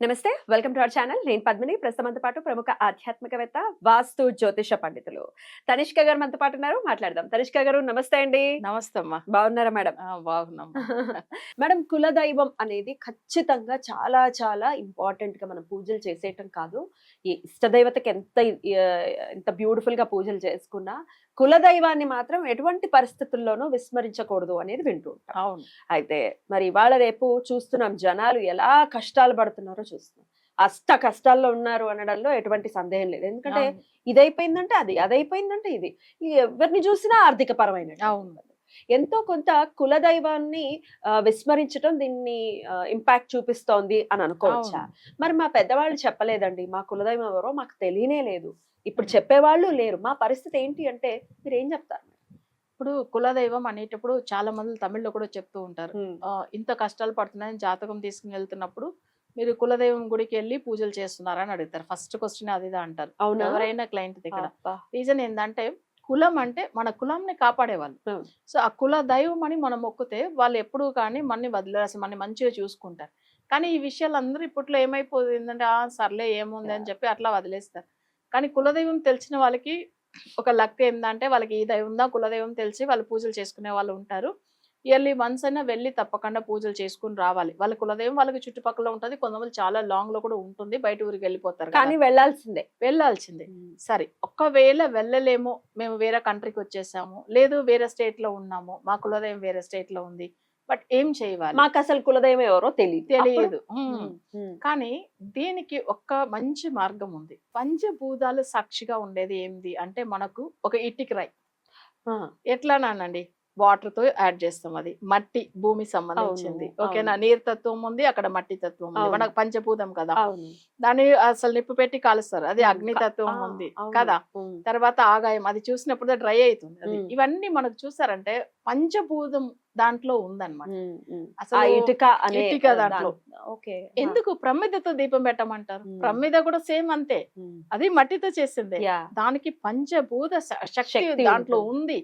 నమస్తే welcome to our channel. నేను పద్మిని. ప్రస్తుతంతో పాటు ప్రముఖ ఆధ్యాత్మికవేత్త వాస్తు జ్యోతిష పండితులు తనిష్క గారు మనతో పాటు ఉన్నారు. మాట్లాడదాం. తనిష్క గారు నమస్తే అండి. నమస్తే అమ్మా. బాగున్నారా మేడం? బాగున్నాం. మేడం కులదైవం అనేది ఖచ్చితంగా చాలా చాలా ఇంపార్టెంట్గా మనం పూజలు చేసేయటం కాదు. ఈ ఇష్టదైవతకి ఎంత ఎంత బ్యూటిఫుల్గా పూజలు చేసుకున్నా కులదైవాన్ని మాత్రం ఎటువంటి పరిస్థితుల్లోనూ విస్మరించకూడదు అనేది వింటూ ఉంటాం. అవును. అయితే మరి ఇవాళ రేపు చూస్తున్నాం జనాలు ఎలా కష్టాలు పడుతున్నారో చూస్తున్నాం. అష్ట కష్టాల్లో ఉన్నారు అనడంలో ఎటువంటి సందేహం లేదు. ఎందుకంటే అవును. ఇది అయిపోయిందంటే అది అది అయిపోయిందంటే ఇది. ఇది ఎవరిని చూసినా ఆర్థిక పరమైన అవును. ఎంతో కొంత కులదైవాన్ని ఆ, విస్మరించడం దీన్ని ఇంపాక్ట్ చూపిస్తోంది అని అనుకోవచ్చా. మరి మా పెద్దవాళ్ళు చెప్పలేదండి మా కులదైవం ఎవరో మాకు తెలియనే లేదు. ఇప్పుడు చెప్పేవాళ్ళు లేరు. మా పరిస్థితి ఏంటి అంటే మీరు ఏం చెప్తారు ఇప్పుడు కులదైవం అనేటప్పుడు చాలా మంది తమిళ్ళో కూడా చెప్తూ ఉంటారు. ఇంత కష్టాలు పడుతున్నాయని జాతకం తీసుకుని వెళ్తున్నప్పుడు మీరు కులదైవం గుడికి వెళ్ళి పూజలు చేస్తున్నారని అడుగుతారు. ఫస్ట్ క్వశ్చన్ అదిదా అంటారు. అవునా? ఎవరైనా క్లయింట్ దగ్గర. రీజన్ ఏంటంటే కులం అంటే మన కులంని కాపాడేవాళ్ళు. సో ఆ కుల దైవం అని మనం మొక్కితే వాళ్ళు ఎప్పుడూ కానీ మనని వదిలేసి మనని మంచిగా చూసుకుంటారు. కానీ ఈ విషయాలు అందరూ ఇప్పట్లో ఏమైపోతుంది ఏంటంటే ఆ సర్లే ఏముంది అని చెప్పి అట్లా వదిలేస్తారు. కానీ కులదైవం తెలిసిన వాళ్ళకి ఒక లక్ ఏంటంటే వాళ్ళకి ఈ దైవం ఉందా కులదైవం తెలిసి వాళ్ళు పూజలు చేసుకునే వాళ్ళు ఉంటారు. ఇయర్లీ వన్స్ అయినా వెళ్ళి తప్పకుండా పూజలు చేసుకుని రావాలి. వాళ్ళ కులదైవం వాళ్ళకి చుట్టుపక్కల ఉంటుంది. కొంతమంది చాలా లాంగ్లో కూడా ఉంటుంది. బయట ఊరికి వెళ్ళిపోతారు. కానీ వెళ్ళాల్సిందే. వెళ్ళాల్సిందే. సరే ఒక్కవేళ వెళ్ళలేము మేము వేరే కంట్రీకి వచ్చేసాము లేదు వేరే స్టేట్లో ఉన్నాము మా కులదైవం వేరే స్టేట్లో ఉంది బట్ ఏం చేయాలి మాకు అసలు కులదైవం ఎవరో తెలియదు తెలియదు. కానీ దీనికి ఒక్క మంచి మార్గం ఉంది. పంచభూతాలు సాక్షిగా ఉండేది ఏంది? అంటే మనకు ఒక ఇటుక రాయి. ఎట్లానానండి వాటర్తో యాడ్ చేస్తాం అది. మట్టి భూమి సంబంధించింది. ఓకేనా? నీరు తత్వం ఉంది అక్కడ మట్టి తత్వం ఉంది. మనకు పంచభూతం కదా. దాన్ని అసలు నిప్పు పెట్టి కాలుస్తారు. అది అగ్ని తత్వం ఉంది కదా. తర్వాత ఆగాయం అది చూసినప్పుడు డ్రై అవుతుంది అది. ఇవన్నీ మనకు చూసారంటే పంచభూతం దాంట్లో ఉందన్నమాట. అసలు ఇటుక ఇటుక దాంట్లో. ఎందుకు ప్రమిదతో దీపం పెట్టమంటారు. ప్రమిద కూడా సేమ్ అంతే. అది మట్టితో చేసిందే. దానికి పంచభూత శక్తి దాంట్లో. ఉంది.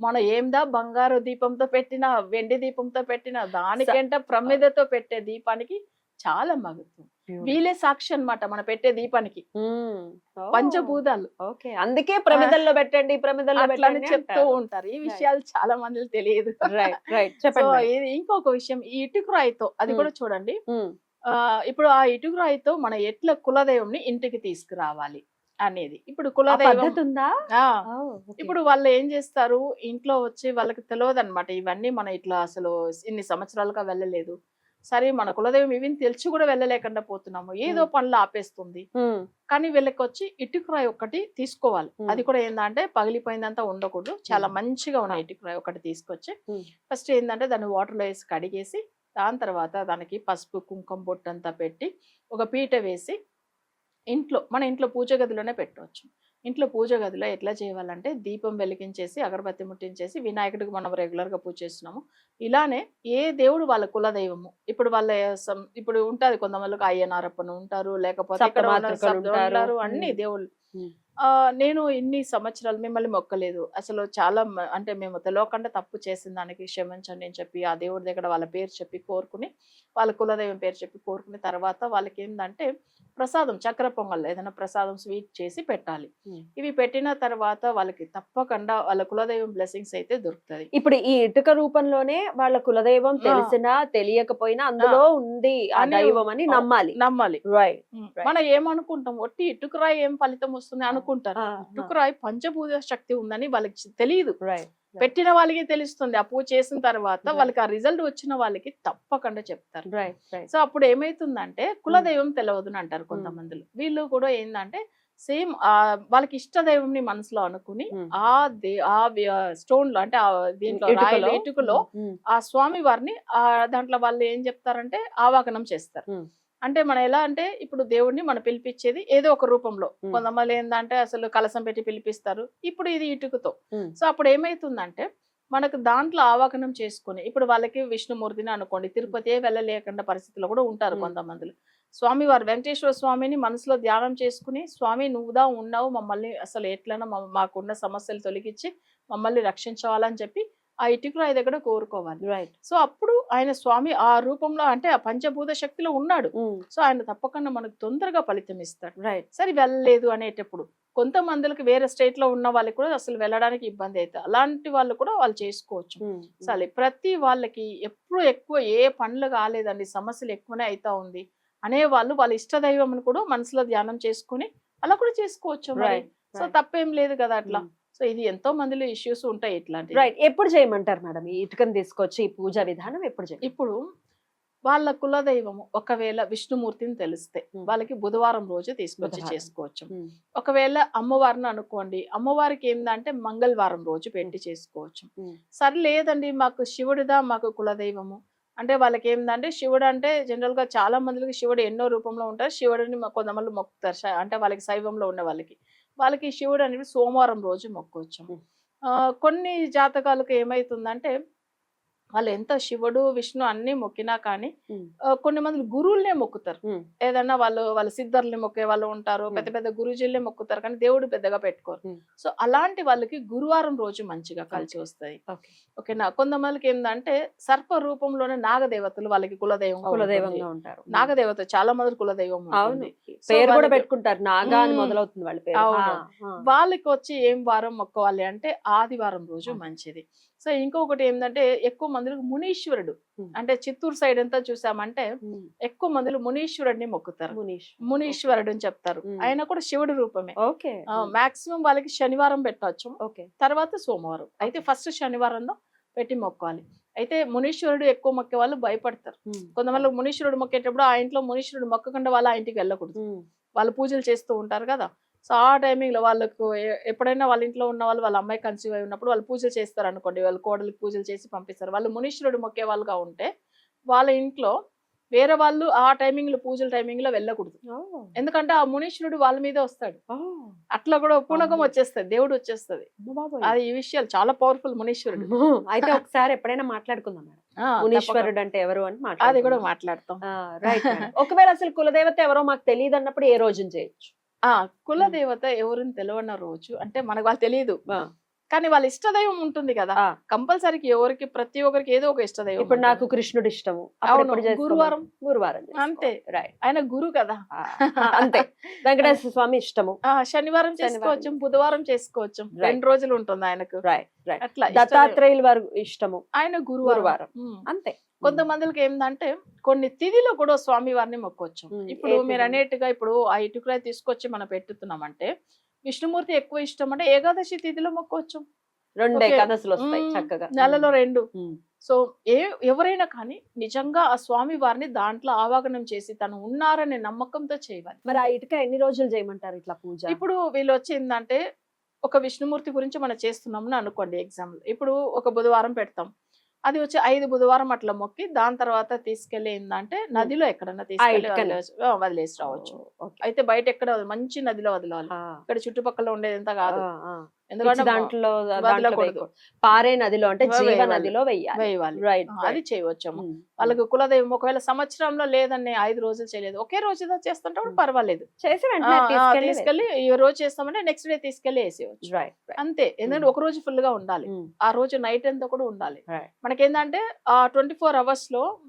మనం ఏందా బంగారు దీపంతో పెట్టినా వెండి దీపంతో పెట్టినా దానికంటే ప్రమిదతో పెట్టే దీపానికి చాలా మగత్వం వీలే సాక్షి అన్నమాట మన పెట్టే దీపానికి. పంచభూతాలు. ఓకే. అందుకే ప్రమిదల్లో పెట్టండి ప్రమిదల్లో పెట్టండి చెప్తూ ఉంటారు. ఈ విషయాలు చాలా మంది తెలియదు. ఇంకొక విషయం. ఈ ఇటుక రాయితో అది. కూడా చూడండి. ఇప్పుడు ఆ ఇటుక రాయితో మన ఎట్ల కులదైవంని ఇంటికి తీసుకురావాలి? అనేది ఇప్పుడు పద్ధతి ఉందా ఓకే. ఇప్పుడు వాళ్ళు ఏం చేస్తారు ఇంట్లో వచ్చి వాళ్ళకి తెలియదు అనమాట ఇవన్నీ మన ఇట్లా అసలు ఇన్ని సంవత్సరాలుగా వెళ్ళలేదు సరే మన కులదైవం ఇవి తెలిసి కూడా వెళ్ళలేకుండా పోతున్నాము ఏదో. పనులు ఆపేస్తుంది కానీ వీళ్ళకి వచ్చి ఇటుకరాయి ఒకటి తీసుకోవాలి. అది కూడా ఏంటంటే పగిలిపోయిందంతా ఉండకూడదు చాలా. మంచిగా ఉన్న. ఇటుకరాయి ఒకటి తీసుకొచ్చి. ఫస్ట్ ఏంటంటే దాన్ని వాటర్లో వేసి కడిగేసి దాని తర్వాత దానికి పసుపు కుంకుమ బొట్టు అంతా పెట్టి ఒక పీట వేసి ఇంట్లో మన ఇంట్లో పూజ గదిలోనే పెట్టవచ్చు ఇంట్లో పూజ గదిలో ఎట్లా చేయాలంటే దీపం వెలిగించేసి అగరబత్తి ముట్టించేసి వినాయకుడికి మనం regular గా పూజ చేస్తున్నాము ఇలానే ఏ దేవుడు వాళ్ళ కులదైవము ఇప్పుడు వాళ్ళ ఇప్పుడు ఉంటది కొంతమందికి అయ్యనారప్పను ఉంటారు లేకపోతే ఉంటారు. అన్ని. దేవుళ్ళు నేను ఇన్ని సంవత్సరాలు మిమ్మల్ని మొక్కలేదు అసలు చాలా మ- అంటే మేము తెలియకుండా తప్పు చేసిన దానికి క్షమించండి అని చెప్పి ఆ దేవుడి దగ్గర వాళ్ళ పేరు చెప్పి కోరుకుని వాళ్ళ కులదైవం పేరు చెప్పి కోరుకుని తర్వాత వాళ్ళకి ఏంటంటే ప్రసాదం చక్కెర పొంగల్ ఏదైనా ప్రసాదం స్వీట్ చేసి పెట్టాలి. ఇవి పెట్టిన తర్వాత వాళ్ళకి తప్పకుండా వాళ్ళ కులదైవం బ్లెస్సింగ్స్ అయితే దొరుకుతుంది ఇప్పుడు ఈ ఇటుక రూపంలోనే వాళ్ళ కులదైవం ఆ. తెలిసినా తెలియకపోయినా అందులో ఉంది ఆ అని- దైవం అని. నమ్మాలి నమ్మాలి రైట్ Right. మనం ఏమనుకుంటాం ఒట్టి ఇటుకరాయి ఏం ఫలితం వస్తుంది అనుకుంటారు. ఇటుకరాయి పంచభూత శక్తి ఉందని వాళ్ళకి తెలియదు పెట్టిన వాళ్ళకి తెలుస్తుంది. ఆ పూజ చేసిన తర్వాత. వాళ్ళకి ఆ రిజల్ట్ వచ్చిన వాళ్ళకి తప్పకుండా చెప్తారు. సో అప్పుడు ఏమైతుందంటే కులదైవం తెలియదు అని అంటారు కొంతమందిలో. వీళ్ళు కూడా ఏంటంటే సేమ్ వాళ్ళకి ఇష్ట దైవంని మనసులో అనుకుని Hmm. ఆ దే ఆ స్టోన్లో అంటే ఆ దీంట్లో ఇటుకలో? ఆ స్వామి వారిని ఆ దాంట్లో వాళ్ళు ఏం చెప్తారంటే ఆవాహనం చేస్తారు. Hmm. అంటే మనం ఎలా అంటే ఇప్పుడు దేవుడిని మనం పిలిపించేది ఏదో ఒక రూపంలో. కొంతమంది ఏంటంటే అసలు కలసం పెట్టి పిలిపిస్తారు ఇప్పుడు ఇది ఇటుకతో. సో అప్పుడు ఏమైతుందంటే మనకు దాంట్లో ఆవాహనం చేసుకుని ఇప్పుడు వాళ్ళకి విష్ణుమూర్తిని అనుకోండి తిరుపతి వెళ్ళలేకుండా పరిస్థితిలో కూడా ఉంటారు. కొంతమందిలో స్వామి వారు వెంకటేశ్వర స్వామిని మనసులో ధ్యానం చేసుకుని స్వామి నువ్వుదా ఉన్నావు మమ్మల్ని అసలు ఎట్లైనా మమ్మ- మాకున్న సమస్యలు తొలగించి మమ్మల్ని రక్షించవాలని చెప్పి ఆ ఇటుకరాయి దగ్గర కోరుకోవాలి. రైట్ సో అప్పుడు ఆయన స్వామి ఆ రూపంలో అంటే ఆ పంచభూత శక్తిలో ఉన్నాడు. సో ఆయన తప్పకుండా మనకు తొందరగా ఫలితం ఇస్తాడు. రైట్ సరే వెళ్ళలేదు అనేటప్పుడు కొంతమందికి వేరే స్టేట్లో ఉన్న వాళ్ళకి కూడా అసలు వెళ్ళడానికి ఇబ్బంది అవుతుంది అలాంటి వాళ్ళు కూడా వాళ్ళు చేసుకోవచ్చు. సరే ప్రతి వాళ్ళకి ఎప్పుడు ఎక్కువ ఏ పనులు కాలేదండి సమస్యలు ఎక్కువనే అవుతా ఉంది అనే వాళ్ళు వాళ్ళ ఇష్ట దైవం కూడా మనసులో ధ్యానం చేసుకుని అలా కూడా చేసుకోవచ్చు సో తప్పేం లేదు కదా అట్లా. సో ఇది ఎంతో మందిలో ఇష్యూస్ ఉంటాయి ఇట్లాంటివి. రైట్ ఎప్పుడు చేయమంటారు మేడం? ఈ ఇటుకను తీసుకొచ్చి ఈ పూజా విధానం ఎప్పుడు చేయ ఇప్పుడు వాళ్ళ కులదైవము ఒకవేళ విష్ణుమూర్తిని తెలిస్తే Hmm. వాళ్ళకి బుధవారం రోజు తీసుకొచ్చి. చేసుకోవచ్చు. ఒకవేళ అమ్మవారిని అనుకోండి అమ్మవారికి ఏంటంటే మంగళవారం రోజు పెట్టి చేసుకోవచ్చు. Hmm. సరే లేదండి మాకు శివుడిదా మాకు కులదైవము? అంటే వాళ్ళకి ఏంటంటే శివుడు అంటే జనరల్గా చాలా మందికి శివుడు ఎన్నో రూపంలో ఉంటారు. శివుడిని కొంతమంది మొక్కుతారు అంటే వాళ్ళకి శైవంలో ఉన్న వాళ్ళకి. వాళ్ళకి శివుడు అనేది సోమవారం రోజు మొక్కోవచ్చు. ఆ, కొన్ని జాతకాలకు ఏమైతుందంటే వాళ్ళు ఎంత శివుడు విష్ణు అన్ని మొక్కినా కానీ కొన్ని మంది గురువులనే మొక్కుతారు. ఏదన్నా వాళ్ళు వాళ్ళ సిద్ధర్ని మొక్కే వాళ్ళు ఉంటారు పెద్ద పెద్ద గురుజుల్ని మొక్కుతారు కానీ దేవుడు పెద్దగా పెట్టుకోరు. సో అలాంటి వాళ్ళకి గురువారం రోజు మంచిగా కలిసి వస్తాయి. ఓకే. ఓకేనా? కొంతమందికి ఏంటంటే సర్ప రూపంలోనే నాగదేవతలు వాళ్ళకి కులదైవం కులదైవంగా ఉంటారు. నాగదేవత చాలా మంది కులదైవం అవును. పేరు కూడా పెట్టుకుంటారు. నాగా అని. మొదలవుతుంది వాళ్ళ పేరు. వాళ్ళకి వచ్చి ఏం వారం మొక్కవాలి అంటే ఆదివారం రోజు. మంచిది. సో ఇంకొకటి ఏంటంటే ఎక్కువ మందికి మునీశ్వరుడు. అంటే చిత్తూరు సైడ్ అంతా చూసామంటే. ఎక్కువ మందిలో మునీశ్వరుడిని మొక్కుతారు. మునీశ్వరుడు అని చెప్తారు. ఆయన కూడా శివుడి రూపమే. ఓకే. మాక్సిమం వాళ్ళకి శనివారం పెట్టవచ్చు ఓకే. తర్వాత సోమవారం. అయితే ఫస్ట్ శనివారంలో పెట్టి మొక్కాలి. అయితే మునీశ్వరుడు ఎక్కువ మొక్కే వాళ్ళు భయపడతారు. కొంతమంది మునీశ్వరుడు మొక్కేటప్పుడు ఆ ఇంట్లో మునీశ్వరుడు మొక్కకుండా వాళ్ళ ఆ ఇంటికి వెళ్ళకూడదు. వాళ్ళు పూజలు చేస్తూ ఉంటారు కదా. సో ఆ టైమింగ్లో వాళ్ళకు ఎప్పుడైనా వాళ్ళ ఇంట్లో ఉన్న వాళ్ళు వాళ్ళ అమ్మాయి కన్సీవ్ అయి ఉన్నప్పుడు వాళ్ళు పూజలు చేస్తారు అనుకోండి వాళ్ళు కోడలికి పూజలు చేసి పంపిస్తారు. వాళ్ళు మునీశ్వరుడు మొక్కే వాళ్ళుగా ఉంటే వాళ్ళ ఇంట్లో వేరే వాళ్ళు ఆ టైమింగ్లో పూజల టైమింగ్లో వెళ్ళకూడదు ఎందుకంటే ఆ మునీశ్వరుడు వాళ్ళ మీదే వస్తాడు. అట్లా కూడా పూనకం. వచ్చేస్తుంది. దేవుడు వచ్చేస్తుంది. అది ఈ విషయాలు చాలా పవర్ఫుల్ మునీశ్వరుడు. అయితే ఒకసారి ఎప్పుడైనా మాట్లాడుకుందాం మునీశ్వరుడు అంటే ఎవరు అని తప్పక. అది కూడా. మాట్లాడతాం. రైట్. ఒకవేళ అసలు కులదేవత ఎవరో మాకు తెలియదు అన్నప్పుడు ఏ రోజున చేయొచ్చు? ఆ కులదేవత ఎవరిని తెలియని రోజు అంటే మనకు వాళ్ళు తెలియదు. కానీ వాళ్ళ ఇష్టదైవం ఉంటుంది కదా. కంపల్సరీకి ఎవరికి ప్రతి ఒక్కరికి ఏదో ఒక ఇష్టదైవం ఇప్పుడు నాకు. కృష్ణుడు ఇష్టము అవును? గురువారం. గురువారం అంతే. రైట్ ఆయన గురు కదా అంతే వెంకటేశ్వర స్వామి ఇష్టము శనివారం. చేసుకోవచ్చు బుధవారం చేసుకోవచ్చు. రెండు రోజులు ఉంటుంది ఆయనకు రైట్ రైట్ అట్లా. దత్తాత్రేయుల వారు ఇష్టము ఆయన గురువారం. అంతే కొంతమందికి ఏంటంటే కొన్ని తిథిలో కూడా స్వామి వారిని మొక్కొచ్చు. ఇప్పుడు మీరు? అనేట్టుగా ఇప్పుడు ఆ ఇటుకరాయి తీసుకొచ్చి మనం పెట్టుతున్నామంటే విష్ణుమూర్తి ఎక్కువ ఇష్టం అంటే ఏకాదశి తిథిలో మొక్కొచ్చు. రెండు. ఏకాదశులు వస్తాయి చక్కగా. నెలలో రెండు. సో ఏ ఎవరైనా కానీ నిజంగా ఆ స్వామి వారిని దాంట్లో ఆవాగనం చేసి తను ఉన్నారనే నమ్మకంతో చేయాలి మరి ఆ ఇటుక ఎన్ని రోజులు చేయమంటారు ఇట్లా పూజ? ఇప్పుడు వీళ్ళు వచ్చి ఏంటంటే ఒక విష్ణుమూర్తి గురించి మనం చేస్తున్నామని అనుకోండి ఎగ్జాంపుల్. ఇప్పుడు ఒక బుధవారం పెడతాం. అది వచ్చి ఐదు బుధవారం అట్లా మొక్కి దాని తర్వాత తీసుకెళ్ళి ఏంటంటే నదిలో ఎక్కడన్నా ఇటుకని. వదిలేసి- రావచ్చు. అయితే బయట ఎక్కడ మంచి నదిలో వదలాలి ఇక్కడ చుట్టుపక్కల ఉండేది ఎంత కాదు. ఎందుకంటే దాంట్లో. పారే నదిలో అంటే జీవ. నదిలో వేయాలి. రైట్ అది చేయవచ్చు. వాళ్ళకి కులదైవం ఒకవేళ సంవత్సరంలో లేదని ఐదు రోజులు చేయలేదు. ఒకే రోజు చేస్తుంటే కూడా. పర్వాలేదు. చేసి తీసుకెళ్ళి తీసుకెళ్ళి ఈ రోజు చేస్తామంటే నెక్స్ట్ డే తీసుకెళ్ళి వేసేయచ్చు రైట్ అంతే. ఎందుకంటే ఒక రోజు ఫుల్గా ఉండాలి. ఆ రోజు నైట్ అంతా కూడా ఉండాలి. Right. మనకేంటంటే ఆ ట్వంటీ ఫోర్ అవర్స్లో